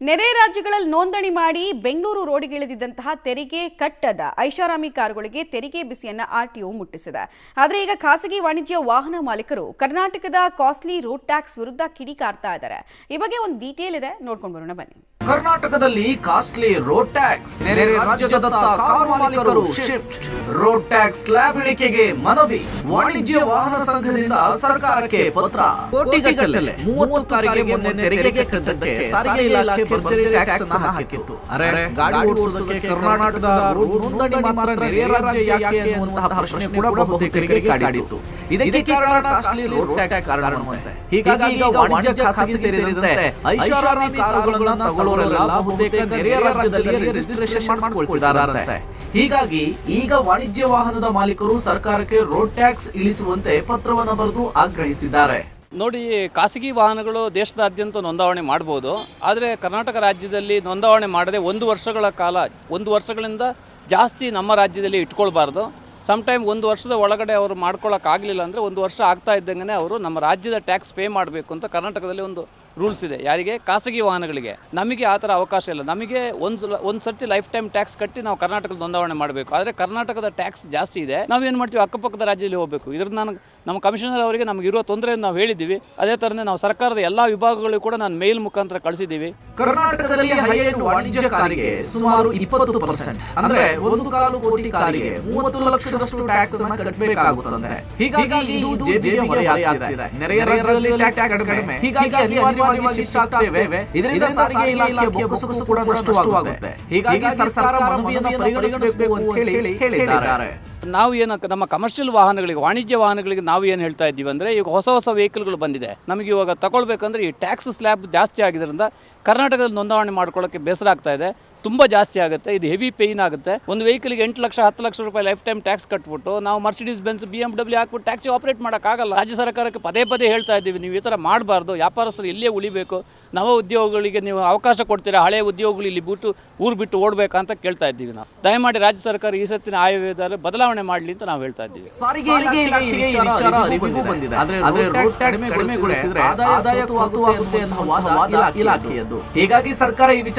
ನೆರೆ ರಾಜ್ಯಗಳಲ್ಲಿ ನೋಂದಣಿ ಮಾಡಿ ಬೆಂಗಳೂರು ರೋಡಿಗಿಳಿದಿದ್ದಂತಹ ತೆರಿಗೆ ಕಟ್ಟದ ಐಷಾರಾಮಿ ಕಾರುಗಳಿಗೆ ತೆರಿಗೆ ಬಿಸಿಯನ್ನ ಆರ್ಟಿಒ ಮುಟ್ಟಿಸಿದೆ. ಆದರೆ ಈಗ ಖಾಸಗಿ ವಾಣಿಜ್ಯ ವಾಹನ ಮಾಲೀಕರು ಕರ್ನಾಟಕದ ಕಾಸ್ಟ್ಲಿ ರೋಡ್ ಟ್ಯಾಕ್ಸ್ ವಿರುದ್ಧ ಕಿಡಿಕಾರ್ತಾ ಇದ್ದಾರೆ. ಈ ಬಗ್ಗೆ ಒಂದು ಡೀಟೇಲ್ ಇದೆ. ನೋಡ್ಕೊಂಡು ಬರೋಣ ಬನ್ನಿ. ಕರ್ನಾಟಕದಲ್ಲಿ ಕಾಸ್ಟ್ಲಿ ರೋಡ್ ಟ್ಯಾಕ್ಸ್ ನೆರೆ ರಾಜ್ಯದತ್ತ ಕಾರು ಮಾಲೀಕರು ಶಿಫ್ಟ್ ರೋಡ್ ಟ್ಯಾಕ್ಸ್ ಸ್ಲ್ಯಾಬ್ ಇಳಿಕೆಗೆ ಮನವಿ. ವಾಣಿಜ್ಯ ವಾಹನ ಸಂಘದಿಂದ ಸರ್ಕಾರಕ್ಕೆ ಪತ್ರ. ಕೋಟಿಗಟ್ಟಲೆ ಮೂವತ್ತು ಕಾರಿಗೆ ಮೊನ್ನೆ ತೆರಿಗೆ ಕಟ್ಟದ್ದಕ್ಕೆ ಸಾರಿಗೆ ಇಲಾಖೆ ಭರ್ಜರಿ ಟ್ಯಾಕ್ಸ್ ಅನ್ನ ಹಾಕಿತ್ತು. ಅರೆ, ಗಾಡಿ ಓಡಿಸೋದಕ್ಕೆ ಕರ್ನಾಟಕದ ನೋಂದಣಿ ಮಾತ್ರ ನೆರೆಯ ರಾಜ್ಯ ಯಾಕೆ ಅನ್ನುವಂತಹ ಪ್ರಶ್ನೆ ಕೂಡ ಬಹುತೇಕರಿಗೆ ಕಾಡಿತ್ತು. ಇದಕ್ಕೆ ಕಾರಣ ಕಾಸ್ಟ್ಲಿ ರೋಡ್ ಟ್ಯಾಕ್ಸ್ ಕಾರಣವಂತೆ ಹೀಗಾಗಿ ಈಗ ವಾಣಿಜ್ಯ ಖಾಸಗಿ ಸೇರಿದಂತೆ ಐಷಾರಾಮಿ ಕಾರುಗಳನ್ನ ತಗೊಳ್ಳೋರೆಲ್ಲ ಬಹುತೇಕ ನೆರೆಯ ರಾಜ್ಯದಲ್ಲಿ ರಿಜಿಸ್ಟ್ರೇಷನ್ ಹೀಗಾಗಿ ಈಗ ವಾಣಿಜ್ಯ ವಾಹನದ ಮಾಲೀಕರು ಸರ್ಕಾರಕ್ಕೆ ರೋಡ್ ಟ್ಯಾಕ್ಸ್ ಇಳಿಸುವಂತೆ ಪತ್ರವನ್ನು ಬರೆದು ಆಗ್ರಹಿಸಿದ್ದಾರೆ. ನೋಡಿ ಖಾಸಗಿ ವಾಹನಗಳು ದೇಶದಾದ್ಯಂತ ನೋಂದಾವಣೆ ಮಾಡ್ಬೋದು. ಆದರೆ ಕರ್ನಾಟಕ ರಾಜ್ಯದಲ್ಲಿ ನೋಂದಾವಣೆ ಮಾಡದೆ ಒಂದು ವರ್ಷಗಳ ಕಾಲ ಒಂದು ವರ್ಷಗಳಿಂದ ಜಾಸ್ತಿ ನಮ್ಮ ರಾಜ್ಯದಲ್ಲಿ ಇಟ್ಕೊಳ್ಬಾರ್ದು. ಟೈಮ್ ಒಂದು ವರ್ಷದ ಒಳಗಡೆ ಅವರು ಮಾಡ್ಕೊಳ್ಳೋಕ್ಕಾಗಲಿಲ್ಲ ಅಂದರೆ ಒಂದು ವರ್ಷ ಆಗ್ತಾ ಇದ್ದಂಗೆ ಅವರು ನಮ್ಮ ರಾಜ್ಯದ ಟ್ಯಾಕ್ಸ್ ಪೇ ಮಾಡಬೇಕು ಅಂತ ಕರ್ನಾಟಕದಲ್ಲಿ ಒಂದು ರೂಲ್ಸ್ ಇದೆ. ಯಾರಿಗೆ? ಖಾಸಗಿ ವಾಹನಗಳಿಗೆ. ನಮಗೆ ಆ ಥರ ಅವಕಾಶ ಇಲ್ಲ. ನಮಗೆ ಒಂದು ಸಲ ಒಂದು ಸರ್ತಿ ಲೈಫ್ ಟೈಮ್ ಟ್ಯಾಕ್ಸ್ ಕಟ್ಟಿ ನಾವು ಕರ್ನಾಟಕದ ನೋಂದಾವಣೆ ಮಾಡಬೇಕು. ಆದರೆ ಕರ್ನಾಟಕದ ಟ್ಯಾಕ್ಸ್ ಜಾಸ್ತಿ ಇದೆ. ನಾವು ಏನು ಮಾಡ್ತೀವಿ? ಅಕ್ಕಪಕ್ಕದ ರಾಜ್ಯದಲ್ಲಿ ಹೋಗಬೇಕು. ಇದ್ರ ನಾನು ನಮ್ಮ ಕಮಿಷನರ್ ಅವರಿಗೆ ನಮಗೆ ಇರೋ ತೊಂದರೆಯನ್ನು ನಾವು ಹೇಳಿದ್ದೀವಿ. ಅದೇ ಥರನೇ ನಾವು ಸರ್ಕಾರದ ಎಲ್ಲ ವಿಭಾಗಗಳಿಗೂ ಕೂಡ ನಾನು ಮೇಲ್ ಮುಖಾಂತರ ಕಳಿಸಿದ್ದೀವಿ. ಕರ್ನಾಟಕದಲ್ಲಿ ವಾಣಿಜ್ಯ ಕಾರಿಗೆ ಸುಮಾರು ಇಪ್ಪತ್ತು ಪರ್ಸೆಂಟ್. ಅಂದ್ರೆ ಒಂದು ಕಾಲು ಕೋಟಿ ಕಾರಿಗೆ ಮೂವತ್ತು ಲಕ್ಷದಷ್ಟು ಟ್ಯಾಕ್ಸ್ ಅನ್ನು ಕಟ್ಟಬೇಕಾಗುತ್ತದೆ ಹೀಗಾಗಿ ಇದು ಜೆಜೆ ಹೊರೆಯಾಗಿದೆ ನೆರೆಯ ರಾಜ್ಯದಲ್ಲಿ ಟ್ಯಾಕ್ಸ್ ಕಡಿಮೆ. ಹೀಗಾಗಿ ಅನಿವಾರ್ಯವಾಗಿ ಶಿಫ್ಟ್ ಆಗ್ತೇವೆ. ಇದರಿಂದ ಸಾರಿಗೆ ಇಲಾಖೆಯ ಬೊಕ್ಕಸಕ್ಕೂ ಕೂಡ ನಷ್ಟವಾಗುತ್ತೆ. ಹೀಗಾಗಿ ಸರ್ಕಾರ ಮನವಿಯನ್ನು ಪರಿಗಣಿಸಬೇಕು ಅಂತ ಹೇಳಿ ಹೇಳಿದ್ದಾರೆ. ನಾವು ಏನು ನಮ್ಮ ಕಮರ್ಷಿಯಲ್ ವಾಹನಗಳಿಗೆ ವಾಣಿಜ್ಯ ವಾಹನಗಳಿಗೆ ನಾವು ಏನು ಹೇಳ್ತಾ ಇದ್ದೀವಿ ಅಂದರೆ ಈಗ ಹೊಸ ಹೊಸ ವೆಹಿಕಲ್ಗಳು ಬಂದಿದೆ. ನಮಗೆ ಇವಾಗ ತಗೊಳ್ಬೇಕಂದ್ರೆ ಈ ಟ್ಯಾಕ್ಸ್ ಸ್ಲ್ಯಾಬ್ ಜಾಸ್ತಿ ಆಗಿದ್ದರಿಂದ ಕರ್ನಾಟಕದಲ್ಲಿ ನೋಂದಾವಣೆ ಮಾಡ್ಕೊಳ್ಳೋಕ್ಕೆ ಬೇಸರ ಆಗ್ತಾ ಇದೆ. ತುಂಬ ಜಾಸ್ತಿ ಆಗುತ್ತೆ ಇದು ಹೆವಿ ಪೇಯ್ನ್ ಆಗುತ್ತೆ. ಒಂದು ವೆಹಿಕಲ್ಗೆ ಎಂಟು ಲಕ್ಷ ಹತ್ತು ಲಕ್ಷ ರೂಪಾಯಿ ಲೈಫ್ ಟೈಮ್ ಟ್ಯಾಕ್ಸ್ ಕಟ್ಬಿಟ್ಟು ನಾವು Mercedes Benz B M W ಹಾಕ್ಬಿಟ್ಟು ಟ್ಯಾಕ್ಸಿ ಆಪರೇಟ್ ಮಾಡೋಕ್ಕಾಗಲ್ಲ ರಾಜ್ಯ ಸರ್ಕಾರಕ್ಕೆ ಪದೇ ಪದೇ ಹೇಳ್ತಾ ಇದ್ದೀವಿ ನೀವು ಈ ಥರ ಮಾಡಬಾರ್ದು ವ್ಯಾಪಾರಸ್ಥರು ಇಲ್ಲೇ ಉಳಿಬೇಕು ನವ ಉದ್ಯೋಗಗಳಿಗೆ ನೀವು ಅವಕಾಶ ಕೊಡ್ತೀರಾ ಹಳೆ ಉದ್ಯೋಗಗಳು ಇಲ್ಲಿ ಬಿಟ್ಟು ಊರು ಬಿಟ್ಟು ಓಡಬೇಕಂತ ಕೇಳ್ತಾ ಇದ್ದೀವಿ ನಾವು. ದಯಮಾಡಿ ರಾಜ್ಯ ಸರ್ಕಾರ ಈ ಸತ್ತಿನ ಆಯವ್ಯಯದಲ್ಲಿ ಬದಲಾವಣೆ ಮಾಡಲಿ ಅಂತ ನಾವು ಹೇಳ್ತಾ ಇದ್ದೀವಿ. ಸಾರಿಗೆ ಇಲಾಖೆಗೆ ಈ ವಿಚಾರ ಅರಿವಿಗೂ ಬಂದಿದೆ. ಆದ್ರೆ ರೋಡ್ ಟ್ಯಾಕ್ಸ್ ಕಡಿಮೆಗೊಳಿಸಿದ್ರೆ ಆದಾಯ ಹೀಗಾಗಿ ಸರ್ಕಾರ ಈ ವಿಚಾರ